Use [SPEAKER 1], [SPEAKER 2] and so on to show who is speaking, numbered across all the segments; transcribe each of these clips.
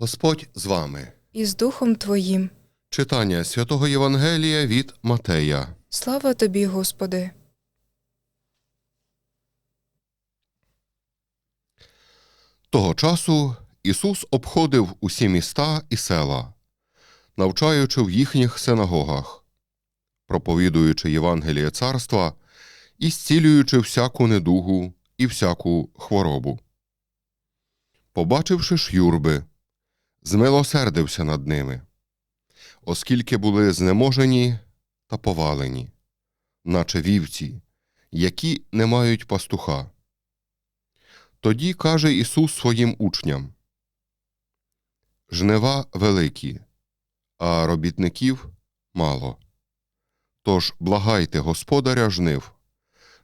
[SPEAKER 1] Господь з вами.
[SPEAKER 2] і з Духом Твоїм.
[SPEAKER 1] Читання святого Євангелія від Матея.
[SPEAKER 2] Слава тобі, Господи!
[SPEAKER 1] Того часу Ісус обходив усі міста і села, навчаючи в їхніх синагогах, проповідуючи Євангеліє царства і зцілюючи всяку недугу і всяку хворобу. Побачивши ж юрби, змилосердився над ними, оскільки були знеможені та повалені, наче вівці, які не мають пастуха. Тоді каже Ісус своїм учням: Жнива великі, а робітників мало. Тож благайте Господаря жнив,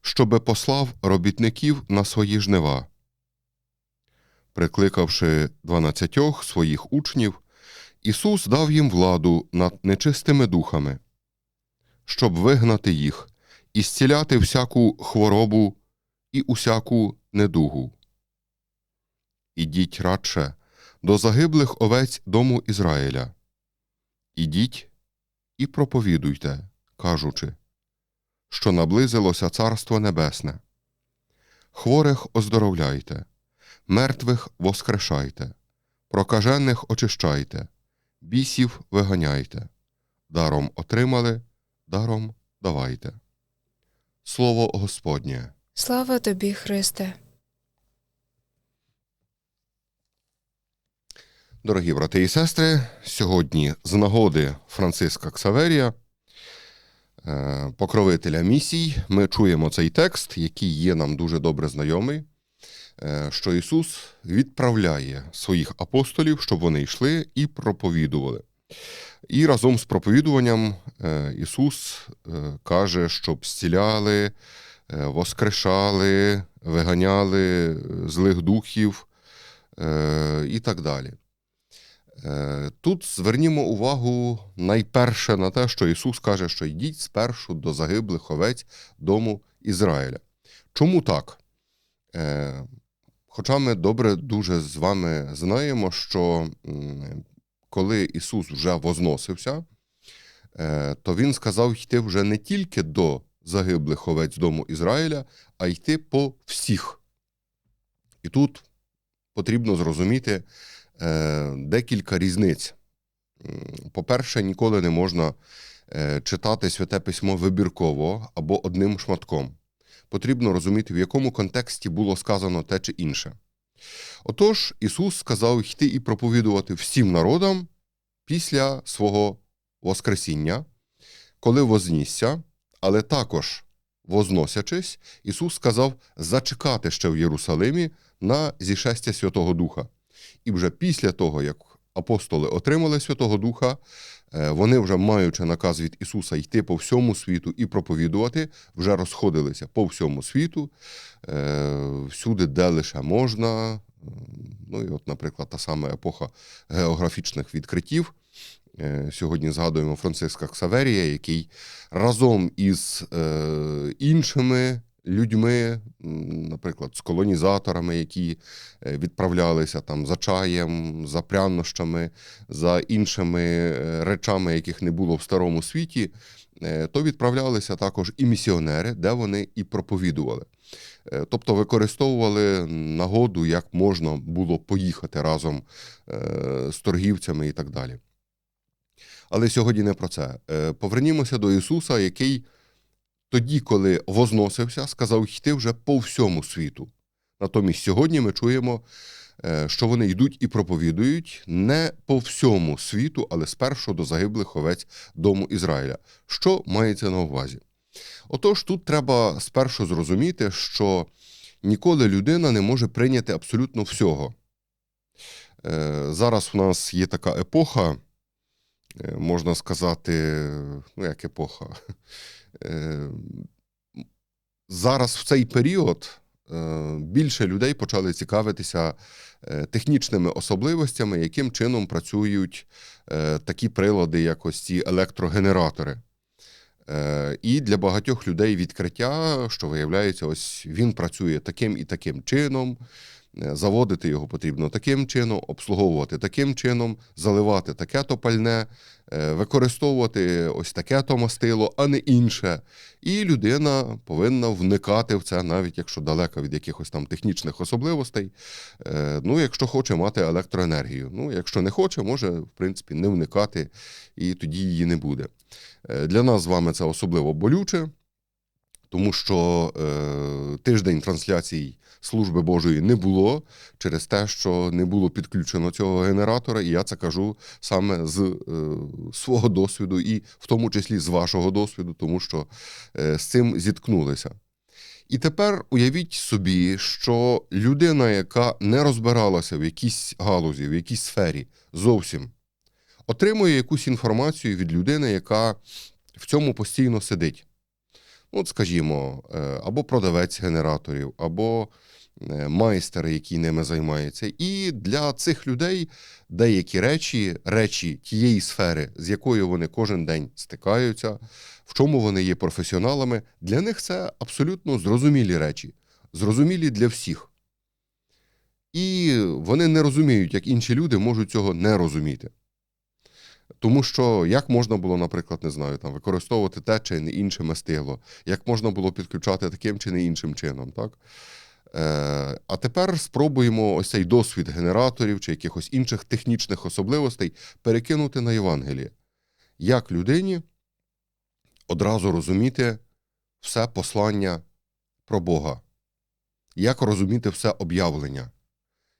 [SPEAKER 1] щоби послав робітників на свої жнива. Прикликавши дванадцятьох своїх учнів, Ісус дав їм владу над нечистими духами, щоб вигнати їх і зціляти всяку хворобу і усяку недугу. Ідіть радше до загиблих овець дому Ізраїля. Ідіть і проповідуйте, кажучи, що наблизилося Царство Небесне. Хворих оздоровляйте, мертвих воскрешайте, прокажених очищайте, бісів виганяйте, даром отримали, даром давайте. Слово Господнє.
[SPEAKER 2] Слава тобі, Христе!
[SPEAKER 1] Дорогі брати і сестри, сьогодні з нагоди Франциска Ксаверія, е, покровителя місій, ми чуємо цей текст, який є нам дуже добре знайомий, що Ісус відправляє своїх апостолів, щоб вони йшли і проповідували. І разом з проповідуванням е, Ісус е, каже, щоб зціляли, е, воскрешали, виганяли е, злих духів е, і так далі. Е, Тут звернімо увагу найперше на те, що Ісус каже, що йдіть спершу до загиблих овець дому Ізраїля. Чому так? Хоча ми добре дуже з вами знаємо, що коли Ісус вже возносився, е, то Він сказав йти вже не тільки до загиблих овець дому Ізраїля, а йти по всіх. І тут потрібно зрозуміти е, декілька різниць. По-перше, ніколи не можна е, читати святе письмо вибірково або одним шматком. Потрібно розуміти, в якому контексті було сказано те чи інше. Отож, Ісус сказав йти і проповідувати всім народам після свого Воскресіння, коли вознісся, але також, возносячись, Ісус сказав зачекати ще в Єрусалимі на зішестя Святого Духа. І вже після того, як апостоли отримали Святого Духа, вони, вже маючи наказ від Ісуса йти по всьому світу і проповідувати, вже розходилися по всьому світу, е, всюди, де лише можна. Ну і от, наприклад, та сама епоха географічних відкриттів. Е, Сьогодні згадуємо Франциска Ксаверія, який разом із е, іншими людьми, наприклад, з колонізаторами, які е, відправлялися там за чаєм, за прянощами, за іншими е, речами, яких не було в старому світі, е, то відправлялися також і місіонери, де вони і проповідували. Тобто використовували нагоду, як можна було поїхати разом з торгівцями і так далі. Але сьогодні не про це. Повернімося до Ісуса, який тоді, коли возносився, сказав йти вже по всьому світу. Натомість сьогодні ми чуємо, е, що вони йдуть і проповідують не по всьому світу, але спершу до загиблих овець дому Ізраїля. Що мається на увазі? Отож, тут треба спершу зрозуміти, що ніколи людина не може прийняти абсолютно всього. Е, Зараз у нас є така епоха, е, можна сказати, ну як епоха. Е, Зараз в цей період е, більше людей почали цікавитися е, технічними особливостями, яким чином працюють такі прилади, як ось ці електрогенератори. І для багатьох людей відкриття, що виявляється, ось він працює таким і таким чином, Заводити його потрібно таким чином, обслуговувати таким чином, заливати таке то пальне, е, використовувати ось таке то мастило, а не інше. І людина повинна вникати в це, навіть якщо далека від якихось там технічних особливостей. Е, Ну, якщо хоче мати електроенергію. Ну, якщо не хоче, може, в принципі, не вникати, і тоді її не буде. Е, Для нас з вами це особливо болюче, тому що е, тиждень трансляцій служби Божої не було через те, що не було підключено цього генератора, і я це кажу саме з е, свого досвіду, і в тому числі з вашого досвіду, тому що е, з цим зіткнулися. І тепер уявіть собі, що людина, яка не розбиралася в якійсь галузі, в якійсь сфері зовсім, отримує якусь інформацію від людини, яка в цьому постійно сидить. От, скажімо, е, або продавець генераторів, або е, майстер, який ними займається. І для цих людей деякі речі, речі тієї сфери, з якою вони кожен день стикаються, в чому вони є професіоналами, для них це абсолютно зрозумілі речі, зрозумілі для всіх. І вони не розуміють, як інші люди можуть цього не розуміти. Тому що як можна було, наприклад, не знаю, там використовувати те чи не інше мастило, як можна було підключати таким чи не іншим чином, так? Е, а тепер спробуємо ось цей досвід генераторів чи якихось інших технічних особливостей перекинути на Євангеліє. Як людині одразу розуміти все послання про Бога, як розуміти все об'явлення,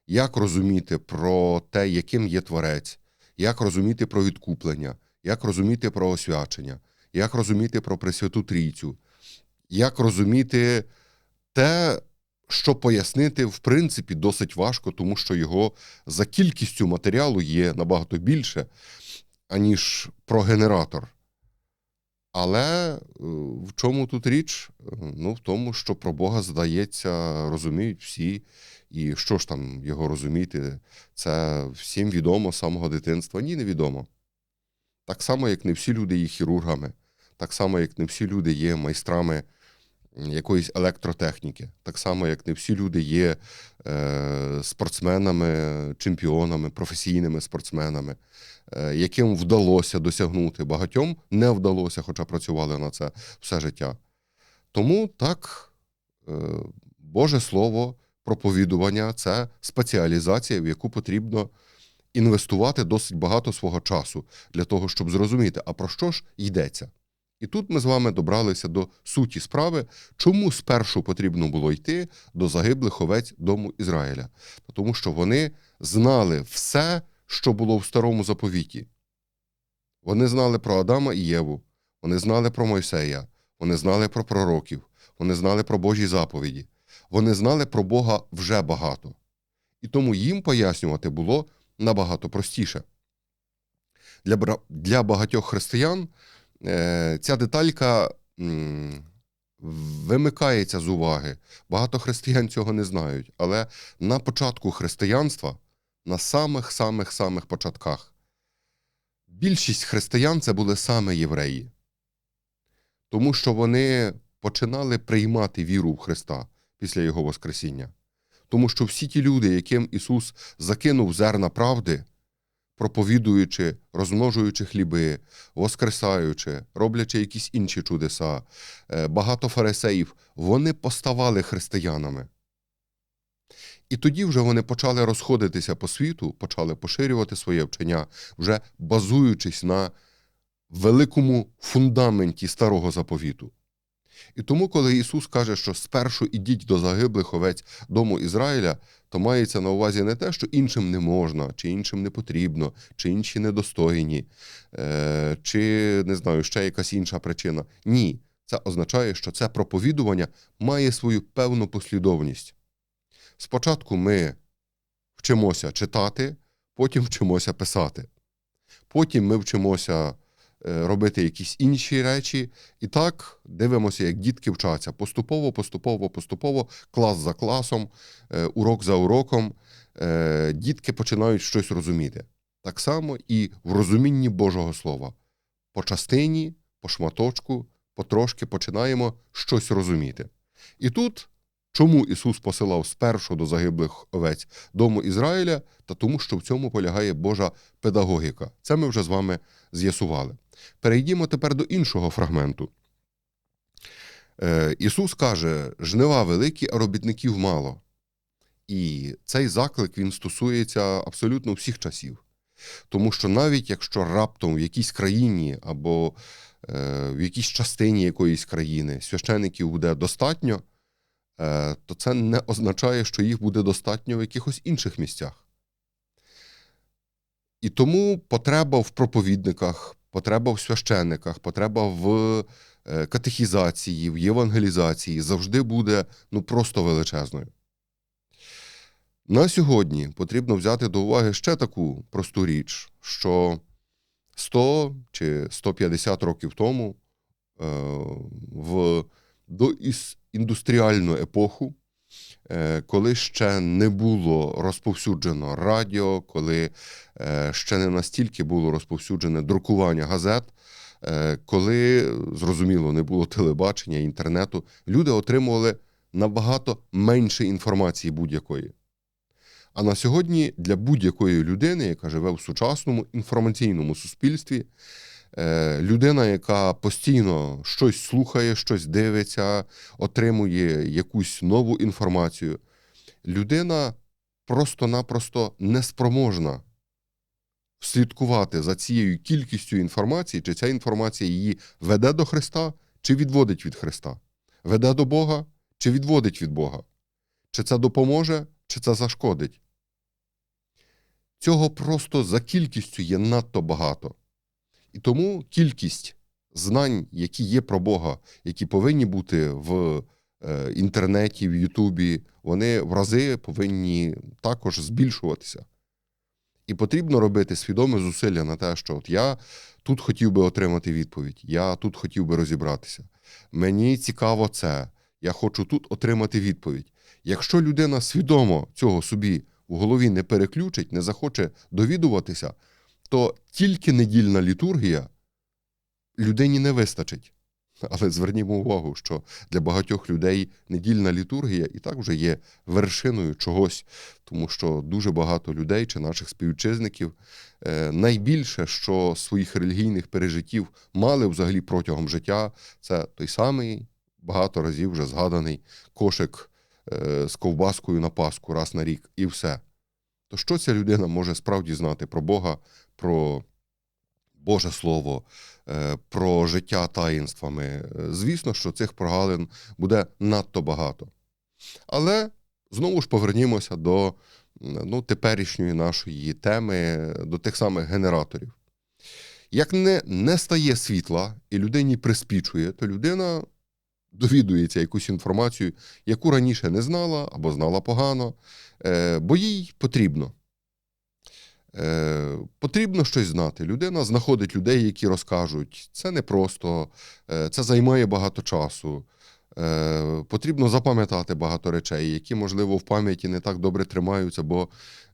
[SPEAKER 1] як розуміти про те, яким є Творець, як розуміти про відкуплення, як розуміти про освячення, як розуміти про Пресвяту Трійцю, як розуміти те, що пояснити, в принципі, досить важко, тому що його за кількістю матеріалу є набагато більше, аніж про генератор. Але е, в чому тут річ? Е, Ну, в тому, що про Бога, здається, розуміють всі. І що ж там його розуміти? Це всім відомо з самого дитинства? Ні, невідомо. Так само, як не всі люди є хірургами, так само, як не всі люди є майстрами якоїсь електротехніки, так само, як не всі люди є е, спортсменами, чемпіонами, професійними спортсменами, е, яким вдалося досягнути. Багатьом не вдалося, хоча працювали на це все життя. Тому так, е, Боже Слово, проповідування це спеціалізація, в яку потрібно інвестувати досить багато свого часу для того, щоб зрозуміти, а про що ж йдеться. І тут ми з вами добралися до суті справи, чому спершу потрібно було йти до загиблих овець дому Ізраїля. Тому що вони знали все, що було в старому заповіті. Вони знали про Адама і Єву, вони знали про Мойсея, вони знали про пророків, вони знали про Божі заповіді, вони знали про Бога вже багато. І тому їм пояснювати було набагато простіше. Для, для багатьох християн е, ця деталька м, вимикається з уваги. Багато християн цього не знають. Але на початку християнства, на самих-самих-самих початках, більшість християн це були саме євреї. Тому що вони починали приймати віру в Христа після Його Воскресіння. Тому що всі ті люди, яким Ісус закинув зерна правди, проповідуючи, розмножуючи хліби, воскресаючи, роблячи якісь інші чудеса, е, багато фарисеїв, вони поставали християнами. І тоді вже вони почали розходитися по світу, почали поширювати своє вчення, вже базуючись на великому фундаменті старого заповіту. І тому, коли Ісус каже, що спершу ідіть до загиблих овець дому Ізраїля, то мається на увазі не те, що іншим не можна, чи іншим не потрібно, чи інші недостойні, е, чи не знаю, ще якась інша причина. Ні, це означає, що це проповідування має свою певну послідовність. Спочатку ми вчимося читати, потім вчимося писати. Потім ми вчимося робити якісь інші речі. І так дивимося, як дітки вчаться поступово, поступово, поступово, клас за класом, е, урок за уроком. е, Дітки починають щось розуміти. Так само і в розумінні Божого Слова. По частині, по шматочку, потрошки починаємо щось розуміти. І тут Чому Ісус посилав спершу до загиблих овець дому Ізраїля? Та тому, що в цьому полягає Божа педагогіка. Це ми вже з вами з'ясували. Перейдімо тепер до іншого фрагменту. Е, Ісус каже: жнива великі, а робітників мало. І цей заклик він стосується абсолютно всіх часів. Тому що навіть якщо раптом в якійсь країні або е, в якійсь частині якоїсь країни священиків буде достатньо, е, то це не означає, що їх буде достатньо в якихось інших місцях. І тому потреба в проповідниках, потреба в священниках, потреба в е, катехізації, в євангелізації завжди буде ну, просто величезною. На сьогодні потрібно взяти до уваги ще таку просту річ, що 100 чи 150 років тому е, в доіндустріальну епоху, коли ще не було розповсюджено радіо, коли е, ще не настільки було розповсюджене друкування газет, е, коли, зрозуміло, не було телебачення, інтернету, люди отримували набагато менше інформації будь-якої. А на сьогодні для будь-якої людини, яка живе в сучасному інформаційному суспільстві, е, людина, яка постійно щось слухає, щось дивиться, отримує якусь нову інформацію, людина просто-напросто неспроможна слідкувати за цією кількістю інформації, чи ця інформація її веде до Христа, чи відводить від Христа, веде до Бога, чи відводить від Бога, чи це допоможе, чи це зашкодить. Цього просто за кількістю є надто багато. І тому кількість знань, які є про Бога, які повинні бути в е, інтернеті, в Ютубі, вони в рази повинні також збільшуватися. І потрібно робити свідоме зусилля на те, що от я тут хотів би отримати відповідь, я тут хотів би розібратися. Мені цікаво це, я хочу тут отримати відповідь. Якщо людина свідомо цього собі в голові не переключить, не захоче довідуватися, то тільки недільна літургія людині не вистачить. Але звернімо увагу, що для багатьох людей недільна літургія і так вже є вершиною чогось, тому що дуже багато людей чи наших співвітчизників е, найбільше, що своїх релігійних пережиттів мали взагалі протягом життя, це той самий багато разів вже згаданий кошик е, з ковбаскою на Пасху раз на рік, і все. То що ця людина може справді знати про Бога, про Боже Слово, е, про життя таїнствами? Е, Звісно, що цих прогалин буде надто багато. Але знову ж повернімося до ну, теперішньої нашої теми, до тих самих генераторів. Як не, не стає світла і людині приспічує, то людина довідується якусь інформацію, яку раніше не знала або знала погано, е, бо їй потрібно. Е, Потрібно щось знати. Людина знаходить людей, які розкажуть. Це непросто, е, це займає багато часу. Е, Потрібно запам'ятати багато речей, які, можливо, в пам'яті не так добре тримаються, бо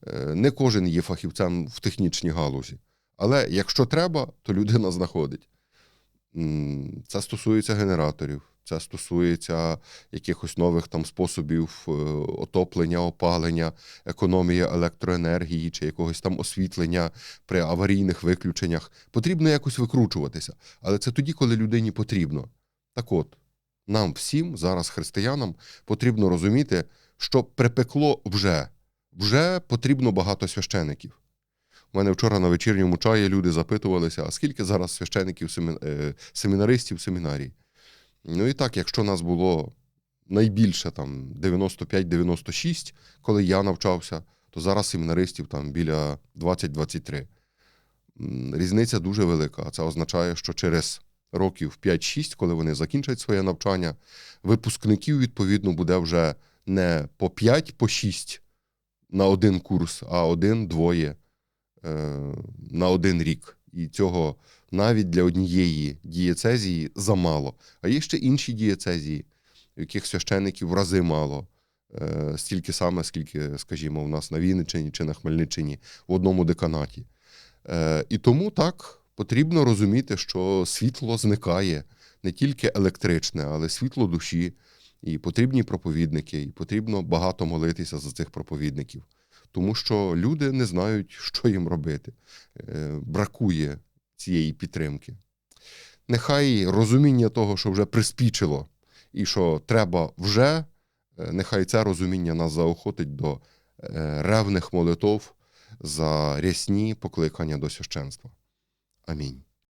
[SPEAKER 1] е, не кожен є фахівцем в технічній галузі. Але якщо треба, то людина знаходить. Це стосується генераторів, це стосується якихось нових там способів е, отоплення, опалення, економії електроенергії чи якогось там освітлення при аварійних виключеннях. Потрібно якось викручуватися. Але це тоді, коли людині потрібно. Так от, нам всім, зараз християнам, потрібно розуміти, що припекло вже. Вже потрібно багато священиків. У мене вчора на вечірньому чаї люди запитувалися, а скільки зараз священиків е, семінаристів в семінарії? Ну і так, якщо нас було найбільше там 95-96, коли я навчався, то зараз семінаристів там біля 20-23. Різниця дуже велика. Це означає, що через років 5-6, коли вони закінчать своє навчання, випускників, відповідно, буде вже не по 5, по 6 на один курс, а один-двоє е, на один рік. І цього навіть для однієї дієцезії замало. А є ще інші дієцезії, в яких священиків в рази мало. Е, Стільки саме, скільки, скажімо, у нас на Вінниччині чи на Хмельниччині в одному деканаті. Е, І тому так потрібно розуміти, що світло зникає не тільки електричне, але світло душі. І потрібні проповідники, і потрібно багато молитися за цих проповідників, тому що люди не знають, що їм робити. Е, Бракує цієї підтримки. Нехай розуміння того, що вже приспічило, і що треба вже, е, нехай це розуміння нас заохотить до е, ревних молитов за рясні покликання до священства. Амінь.